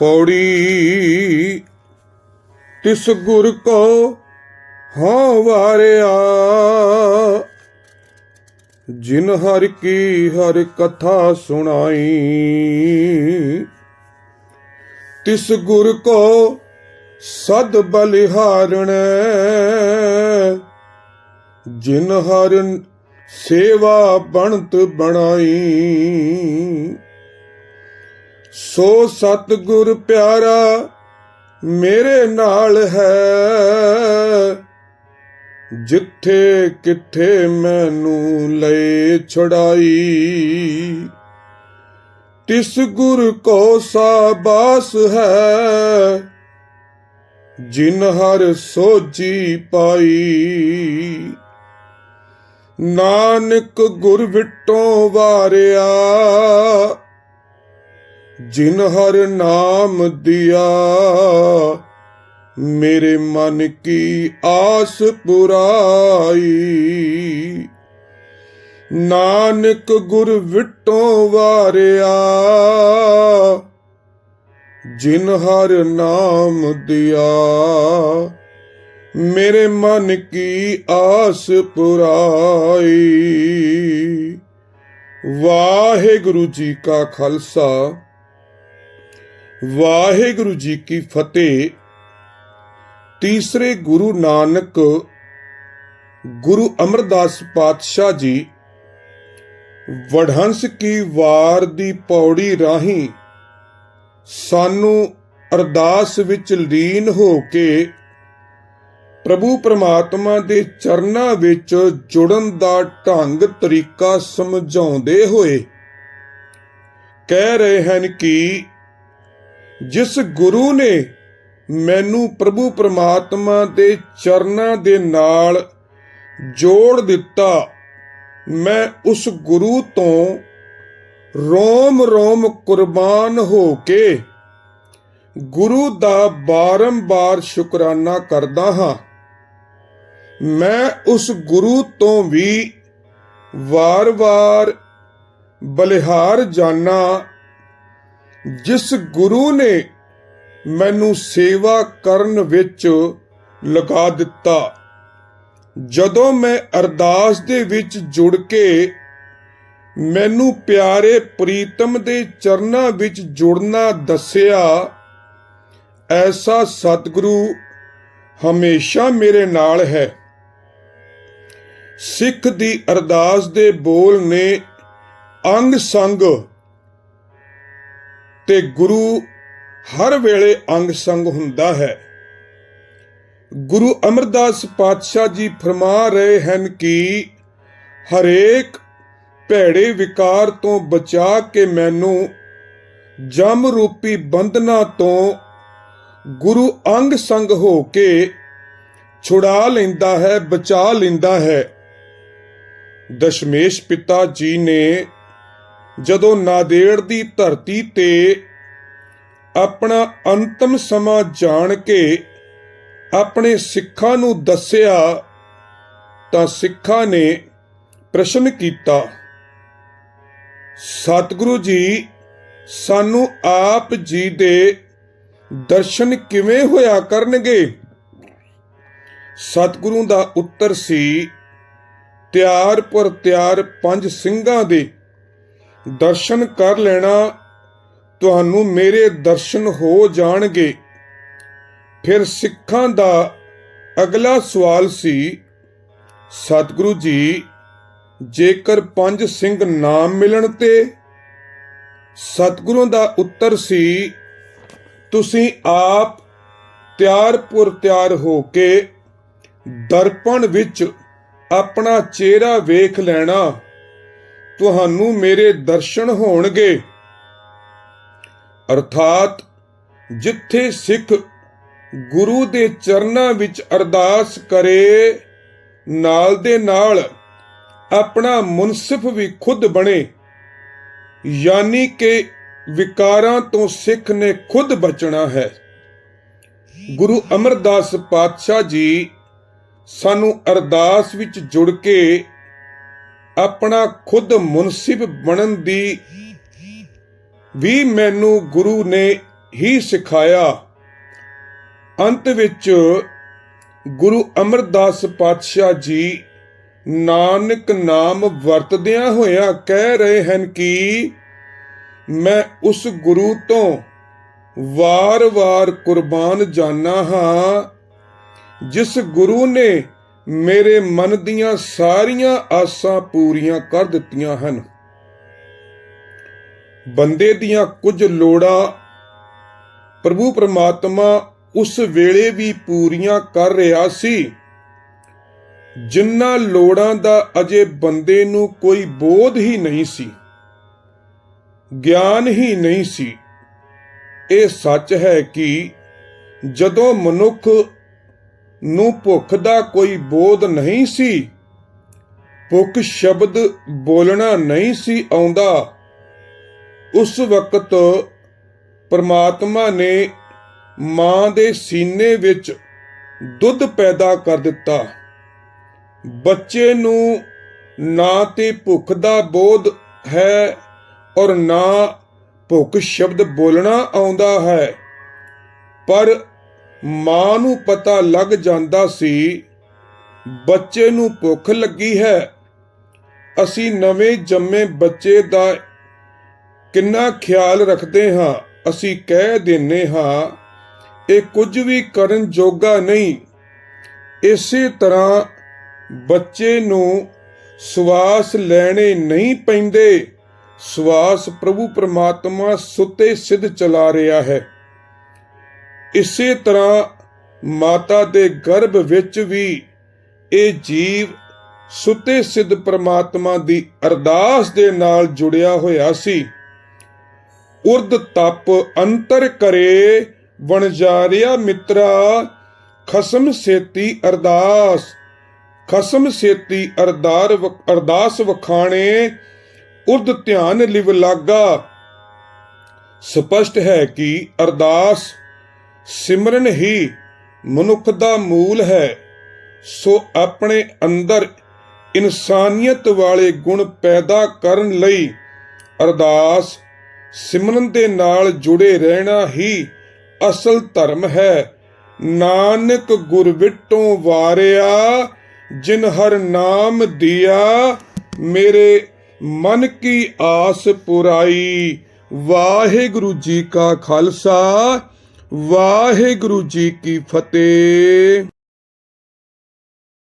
ਪੌੜੀ ਤਿਸ ਗੁਰ ਕੋ ਹਾਂ ਵਾਰਿਆ। ਜਿਨ ਹਰ ਕੀ ਹਰ ਕਥਾ ਸੁਣਾਈ, ਤਿਸ ਗੁਰ ਕੋ ਸਦ ਬਲਿਹਾਰਣ ਜਿਨ ਹਰ ਸੇਵਾ ਬਣਤ ਬਣਾਈ ਸੋ ਸਤਿਗੁਰ ਪਿਆਰਾ ਮੇਰੇ ਨਾਲ ਹੈ। ਜਿੱਥੇ ਕਿੱਥੇ ਮੈਨੂੰ ਲੈ ਛੜਾਈ ਤਿਸ ਗੁਰ ਕੋ ਸਾਬਾਸ ਹੈ। ਜਿਨ ਹਰ ਸੋਜੀ ਪਾਈ, ਨਾਨਕ ਗੁਰ ਵਿਟੋਂ ਵਾਰਿਆ ਜਿਨ ਹਰ ਨਾਮ ਦਿਆ, ਮੇਰੇ ਮਨ ਕੀ ਆਸ ਪੁਰਾਈ। ਨਾਨਕ ਗੁਰ ਵਿਟੋਂ ਵਾਰਿਆ, ਜਿਨ ਹਰ ਨਾਮ ਦਿਆ, ਮੇਰੇ ਮਨ ਕੀ ਆਸ ਪੁਰਾਈ। ਵਾਹਿਗੁਰੂ ਜੀ ਕਾ ਖਾਲਸਾ ਵਾਹਿਗੁਰੂ ਜੀ ਕੀ ਫਤਿਹ। ਤੀਸਰੇ ਗੁਰੂ ਨਾਨਕ ਗੁਰੂ ਅਮਰਦਾਸ ਪਾਤਸ਼ਾਹ ਜੀ ਵਡਹੰਸ ਕੀ ਵਾਰ ਦੀ ਪੌੜੀ ਰਾਹੀਂ ਸਾਨੂੰ ਅਰਦਾਸ ਵਿੱਚ ਲੀਨ ਹੋ ਕੇ ਪ੍ਰਭੂ ਪਰਮਾਤਮਾ ਦੇ ਚਰਨਾਂ ਵਿੱਚ ਜੁੜਨ ਦਾ ਢੰਗ ਤਰੀਕਾ ਸਮਝਾਉਂਦੇ ਹੋਏ ਕਹਿ ਰਹੇ ਹਨ ਕਿ ਜਿਸ ਗੁਰੂ ਨੇ ਮੈਨੂੰ ਪ੍ਰਭੂ ਪ੍ਰਮਾਤਮਾ ਦੇ ਚਰਨਾਂ ਦੇ ਨਾਲ ਜੋੜ ਦਿੱਤਾ, ਮੈਂ ਉਸ ਗੁਰੂ ਤੋਂ ਰੋਮ ਰੋਮ ਕੁਰਬਾਨ ਹੋ ਕੇ ਗੁਰੂ ਦਾ ਬਾਰੰਬਾਰ ਸ਼ੁਕਰਾਨਾ ਕਰਦਾ ਹਾਂ। ਮੈਂ ਉਸ ਗੁਰੂ ਤੋਂ ਵੀ ਵਾਰ-ਵਾਰ ਬਲਿਹਾਰ ਜਾਣਾ ਜਿਸ ਗੁਰੂ ਨੇ ਮੈਨੂੰ ਸੇਵਾ ਕਰਨ ਵਿੱਚ ਲਗਾ ਦਿੱਤਾ। ਜਦੋਂ ਮੈਂ ਅਰਦਾਸ ਦੇ ਵਿੱਚ ਜੁੜ ਕੇ ਮੈਨੂੰ ਪਿਆਰੇ ਪ੍ਰੀਤਮ ਦੇ ਚਰਨਾਂ ਵਿੱਚ ਜੁੜਨਾ ਦੱਸਿਆ, ਐਸਾ ਸਤਿਗੁਰੂ ਹਮੇਸ਼ਾ ਮੇਰੇ ਨਾਲ ਹੈ। ਸਿੱਖ ਦੀ ਅਰਦਾਸ ਦੇ ਬੋਲ ਨੇ ਅੰਗ ਸੰਗ ਤੇ ਗੁਰੂ ਹਰ ਵੇਲੇ ਅੰਗ ਸੰਗ ਹੁੰਦਾ ਹੈ। ਗੁਰੂ ਅਮਰਦਾਸ ਪਾਤਸ਼ਾਹ ਜੀ ਫਰਮਾ ਰਹੇ ਹਨ ਕਿ ਹਰੇਕ ਭੈੜੇ ਵਿਕਾਰ ਤੋਂ ਬਚਾ ਕੇ ਮੈਨੂੰ ਜਮ ਰੂਪੀ ਬੰਧਨਾਂ ਤੋਂ ਗੁਰੂ ਅੰਗ ਸੰਗ ਹੋ ਕੇ ਛੁਡਾ ਲੈਂਦਾ ਹੈ, ਬਚਾ ਲੈਂਦਾ ਹੈ। ਦਸ਼ਮੇਸ਼ ਪਿਤਾ ਜੀ ਨੇ ਜਦੋਂ ਨਾਦੇੜ ਦੀ ਧਰਤੀ ਤੇ ਆਪਣਾ ਅੰਤਮ ਸਮਾਂ ਜਾਣ ਕੇ ਆਪਣੇ ਸਿੱਖਾਂ ਨੂੰ ਦੱਸਿਆ, ਤਾਂ ਸਿੱਖਾਂ ਨੇ ਪ੍ਰਸ਼ਨ ਕੀਤਾ, ਸਤਿਗੁਰੂ ਜੀ, ਸਾਨੂੰ ਆਪ ਜੀ ਦੇ ਦਰਸ਼ਨ ਕਿਵੇਂ ਹੋਇਆ ਕਰਨਗੇ? ਸਤਿਗੁਰੂ ਦਾ ਉੱਤਰ ਸੀ ਤਿਆਰ ਪਰ ਤਿਆਰ ਪੰਜ ਸਿੰਘਾਂ ਦੇ ਦਰਸ਼ਨ ਕਰ ਲੈਣਾ ਤੁਹਾਨੂੰ ਮੇਰੇ ਦਰਸ਼ਨ ਹੋ ਜਾਣਗੇ। ਫਿਰ ਸਿੱਖਾਂ ਦਾ ਅਗਲਾ ਸਵਾਲ ਸੀ, ਸਤਿਗੁਰੂ ਜੀ, ਜੇਕਰ ਪੰਜ ਸਿੰਘ ਨਾਮ ਮਿਲਣ ਤੇ ਸਤਿਗੁਰੂ ਦਾ ਉੱਤਰ ਸੀ, ਤੁਸੀਂ ਆਪ ਤਿਆਰ ਪੁਰ ਤਿਆਰ ਹੋ ਕੇ ਦਰਪਣ ਵਿੱਚ ਆਪਣਾ ਚਿਹਰਾ ਵੇਖ ਲੈਣਾ। ਤੁਹਾਨੂੰ ਮੇਰੇ ਦਰਸ਼ਨ ਹੋਣਗੇ। ਅਰਥਾਤ ਜਿੱਥੇ ਸਿੱਖ ਗੁਰੂ ਦੇ ਚਰਨਾਂ ਵਿੱਚ ਅਰਦਾਸ ਕਰੇ, ਨਾਲ ਦੇ ਨਾਲ ਆਪਣਾ ਮੁਨਸਿਫ ਵੀ ਖੁਦ ਬਣੇ। ਯਾਨੀ ਕਿ ਵਿਕਾਰਾਂ ਤੋਂ ਸਿੱਖ ਨੇ ਖੁਦ ਬਚਣਾ ਹੈ। ਗੁਰੂ ਅਮਰਦਾਸ ਪਾਤਸ਼ਾਹ ਜੀ ਸਾਨੂੰ ਅਰਦਾਸ ਵਿੱਚ ਜੁੜ ਕੇ ਆਪਣਾ ਖੁਦ ਮੁਨਸਿਬ ਬਣਨ ਦੀ ਵੀ ਮੈਨੂੰ ਗੁਰੂ ਨੇ ਹੀ ਸਿਖਾਇਆ। ਅੰਤ ਵਿੱਚ ਗੁਰੂ ਅਮਰਦਾਸ ਪਾਤਸ਼ਾਹ ਜੀ ਨਾਨਕ ਨਾਮ ਵਰਤਦਿਆਂ ਹੋਇਆਂ ਕਹਿ ਰਹੇ ਹਨ ਕਿ ਮੈਂ ਉਸ ਗੁਰੂ ਤੋਂ ਵਾਰ-ਵਾਰ ਕੁਰਬਾਨ ਜਾਣਾ ਹਾਂ, ਜਿਸ ਗੁਰੂ ਨੇ ਮੇਰੇ ਮਨ ਦੀਆਂ ਸਾਰੀਆਂ ਆਸਾਂ ਪੂਰੀਆਂ ਕਰ ਦਿੱਤੀਆਂ ਹਨ। ਬੰਦੇ ਦੀਆਂ ਕੁਝ ਲੋੜਾਂ ਪ੍ਰਭੂ ਪਰਮਾਤਮਾ ਉਸ ਵੇਲੇ ਵੀ ਪੂਰੀਆਂ ਕਰ ਰਿਹਾ ਸੀ ਜਿਨ੍ਹਾਂ ਲੋੜਾਂ ਦਾ ਅਜੇ ਬੰਦੇ ਨੂੰ ਕੋਈ ਬੋਧ ਹੀ ਨਹੀਂ ਸੀ, ਗਿਆਨ ਹੀ ਨਹੀਂ ਸੀ। ਇਹ ਸੱਚ ਹੈ ਕਿ ਜਦੋਂ ਮਨੁੱਖ ਨੂੰ ਭੁੱਖ ਦਾ ਕੋਈ ਬੋਧ ਨਹੀਂ ਸੀ। ਭੁੱਖ ਸ਼ਬਦ ਬੋਲਣਾ ਨਹੀਂ ਸੀ ਆਉਂਦਾ। ਉਸ ਵਕਤ ਪਰਮਾਤਮਾ ਨੇ ਮਾਂ ਦੇ ਸੀਨੇ ਵਿੱਚ ਦੁੱਧ ਪੈਦਾ ਕਰ ਦਿੱਤਾ। ਬੱਚੇ ਨੂੰ ਨਾ ਤੇ ਭੁੱਖ ਦਾ ਬੋਧ ਹੈ ਔਰ ਨਾ ਭੁੱਖ ਸ਼ਬਦ ਬੋਲਣਾ ਆਉਂਦਾ ਹੈ। ਪਰ ਮਾਂ ਨੂੰ ਪਤਾ ਲੱਗ ਜਾਂਦਾ ਸੀ, ਬੱਚੇ ਨੂੰ ਭੁੱਖ ਲੱਗੀ ਹੈ। ਅਸੀਂ ਨਵੇਂ ਜੰਮੇ ਬੱਚੇ ਦਾ ਕਿੰਨਾ ਖਿਆਲ ਰੱਖਦੇ ਹਾਂ, ਅਸੀਂ ਕਹਿ ਦਿੰਨੇ ਹਾਂ, ਇਹ ਕੁਝ ਵੀ ਕਰਨ ਜੋਗਾ ਨਹੀਂ। ਇਸੇ ਤਰ੍ਹਾਂ ਬੱਚੇ ਨੂੰ ਸਵਾਸ ਲੈਣੇ ਨਹੀਂ ਪੈਂਦੇ। ਸਵਾਸ ਪ੍ਰਭੂ ਪਰਮਾਤਮਾ ਸੁੱਤੇ ਸਿੱਧ ਚਲਾ ਰਿਹਾ ਹੈ। ਇਸੇ ਤਰ੍ਹਾਂ ਮਾਤਾ ਦੇ ਗਰਭ ਵਿੱਚ ਵੀ ਇਹ ਜੀਵ ਸੁਤੇ ਸਿੱਧ ਪਰਮਾਤਮਾ ਦੀ ਅਰਦਾਸ ਦੇ ਨਾਲ ਜੁੜਿਆ ਹੋਇਆ ਸੀ। ਉਰਦ ਤਪ ਅੰਤਰ ਕਰੇ ਵਣਜਾਰਿਆ ਮਿੱਤਰਾ, ਖਸਮ ਸੇਤੀ ਅਰਦਾਸ, ਖਸਮ ਸੇਤੀ ਅਰਦਾਰ ਅਰਦਾਸ ਵਖਾਣੇ ਉਰਦ ਧਿਆਨ ਲਿਵ ਲਾਗਾ। ਸਪਸ਼ਟ ਹੈ ਕਿ ਅਰਦਾਸ ਸਿਮਰਨ ਹੀ ਮਨੁੱਖ ਦਾ ਮੂਲ ਹੈ, ਸੋ ਆਪਣੇ ਅੰਦਰ ਇਨਸਾਨੀਅਤ ਵਾਲੇ ਗੁਣ ਪੈਦਾ ਕਰਨ ਲਈ ਅਰਦਾਸ ਸਿਮਰਨ ਦੇ ਨਾਲ ਜੁੜੇ ਰਹਿਣਾ ਹੀ ਅਸਲ ਧਰਮ ਹੈ। ਨਾਨਕ ਗੁਰ ਵਿਟੋਂ ਵਾਰਿਆ, ਜਿਨ ਹਰ ਨਾਮ ਦਿਆ, ਮੇਰੇ ਮਨ ਕੀ ਆਸ ਪੁਰਾਈ। ਵਾਹਿਗੁਰੂ ਜੀ ਕਾ ਖਾਲਸਾ ਵਾਹਿਗੁਰੂ ਜੀ ਕੀ ਫਤਿਹ।